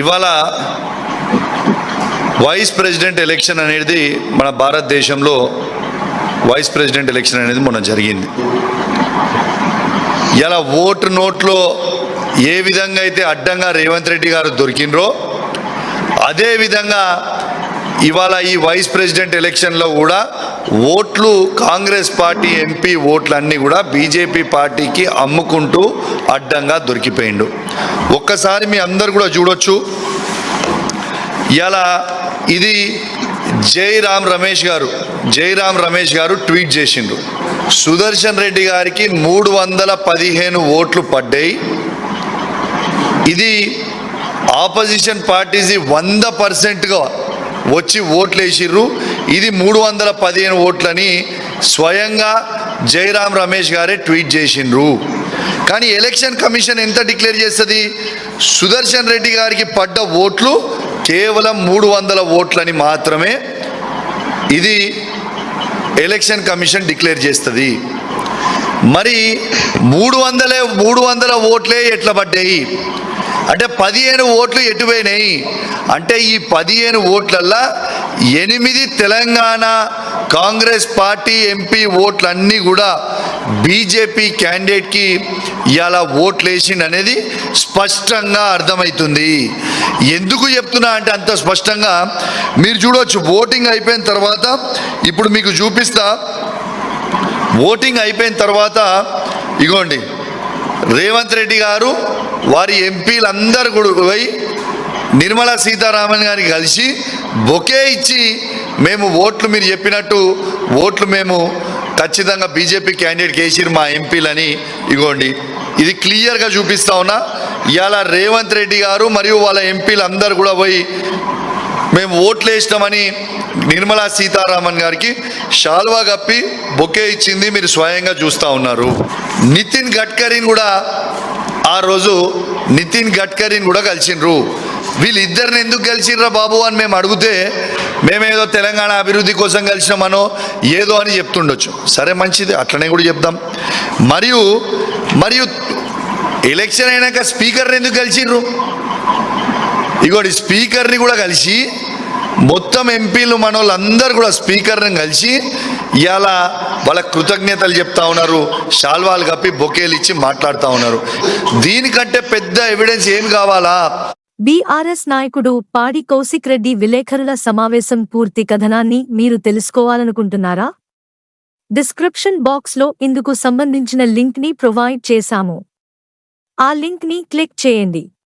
ఇవాళ vice president election అనేది మన భారతదేశంలో వైస్ ప్రెసిడెంట్ ఎలక్షన్ అనేది మొన్న జరిగింది. ఇలా ఓటు నోట్లో ఏ విధంగా అయితే అడ్డంగా రేవంత్ రెడ్డి గారు దొరికినరో అదే విధంగా ఇవాళ ఈ వైస్ ప్రెసిడెంట్ ఎలక్షన్లో కూడా ఓట్లు కాంగ్రెస్ పార్టీ ఎంపీ ఓట్లన్నీ కూడా బీజేపీ పార్టీకి అమ్ముకుంటూ అడ్డంగా దొరికిపోయిండు. ఒక్కసారి మీ అందరు కూడా చూడొచ్చు. ఇలా ఇది జైరామ్ రమేష్ గారు జైరామ్ రమేష్ గారు ట్వీట్ చేసిండ్రు సుదర్శన్ రెడ్డి గారికి మూడు వందల పదిహేను ఓట్లు పడ్డాయి. ఇది ఆపోజిషన్ పార్టీస్ వంద పర్సెంట్గా వచ్చి ఓట్లు వేసిర్రు ఇది మూడు వందల పదిహేను ఓట్లని స్వయంగా జయరాం రమేష్ గారే ట్వీట్ చేసిండ్రు. కానీ ఎలక్షన్ కమిషన్ ఎంత డిక్లేర్ చేస్తుంది? సుదర్శన్ రెడ్డి గారికి పడ్డ ఓట్లు కేవలం మూడు వందల ఓట్లని మాత్రమే ఇది ఎలక్షన్ కమిషన్ డిక్లేర్ చేస్తుంది. మరి మూడు వందలే మూడు వందల ఓట్లే ఎట్లా పడ్డాయి? అంటే పదిహేను ఓట్లు ఎటుపోయినాయి అంటే ఈ పదిహేను ఓట్లల్లా ఎనిమిది తెలంగాణ కాంగ్రెస్ పార్టీ ఎంపీ ఓట్లన్నీ కూడా బీజేపీ క్యాండిడేట్కి ఇవాళ ఓట్లు వేసిండు అనేది స్పష్టంగా అర్థమవుతుంది ఎందుకు చెప్తున్నా అంటే అంత స్పష్టంగా మీరు చూడవచ్చు ఓటింగ్ అయిపోయిన తర్వాత ఇప్పుడు మీకు చూపిస్తా. ఓటింగ్ అయిపోయిన తర్వాత ఇగోండి రేవంత్ రెడ్డి గారు వారి ఎంపీలందరూ కూడా పోయి నిర్మలా సీతారామన్ గారికి కలిసి బొకే ఇచ్చి మేము ఓట్లు మీరు చెప్పినట్టు ఓట్లు మేము ఖచ్చితంగా బీజేపీ క్యాండిడేట్ కేసీఆర్ మా ఎంపీలని ఇగోండి ఇది క్లియర్గా చూపిస్తా ఉన్నా ఇవాళ రేవంత్ రెడ్డి గారు మరియు వాళ్ళ ఎంపీలు అందరు కూడా పోయి మేము ఓట్లు వేసినామని నిర్మలా సీతారామన్ గారికి షాల్వా కప్పి బొకే ఇచ్చింది మీరు స్వయంగా చూస్తూ ఉన్నారు. నితిన్ గడ్కరీని కూడా ఆ రోజు నితిన్ గడ్కరీని కూడా కలిసిండ్రు. వీళ్ళిద్దరిని ఎందుకు కలిసిండ్రా బాబు అని మేము అడిగితే మేమేదో తెలంగాణ అభివృద్ధి కోసం కలిసినామనో ఏదో అని చెప్తుండొచ్చు. సరే మంచిది అట్లనే కూడా చెప్దాం. మరియు మరియు ఎలక్షన్ అయినాక స్పీకర్ని ఎందుకు కలిసిండ్రు? ఇగోడి స్పీకర్ని కూడా కలిసి మొత్తం ఎంపీలు మన వాళ్ళందరూ కూడా స్పీకర్ని కలిసి ఇవాళ వాళ్ళ కృతజ్ఞతలు చెప్తా ఉన్నారు శాల్వాలు కప్పి బొకేలు ఇచ్చి మాట్లాడుతూ ఉన్నారు. దీనికంటే పెద్ద ఎవిడెన్స్ ఏం కావాలా? బీఆర్ఎస్ నాయకుడు పాడి కౌశిక్ రెడ్డి విలేకరుల సమావేశం పూర్తి కథనాన్ని మీరు తెలుసుకోవాలనుకుంటున్నారా? డిస్క్రిప్షన్ బాక్స్లో ఇందుకు సంబంధించిన లింక్ని ప్రొవైడ్ చేశాము. ఆ లింక్ని క్లిక్ చేయండి.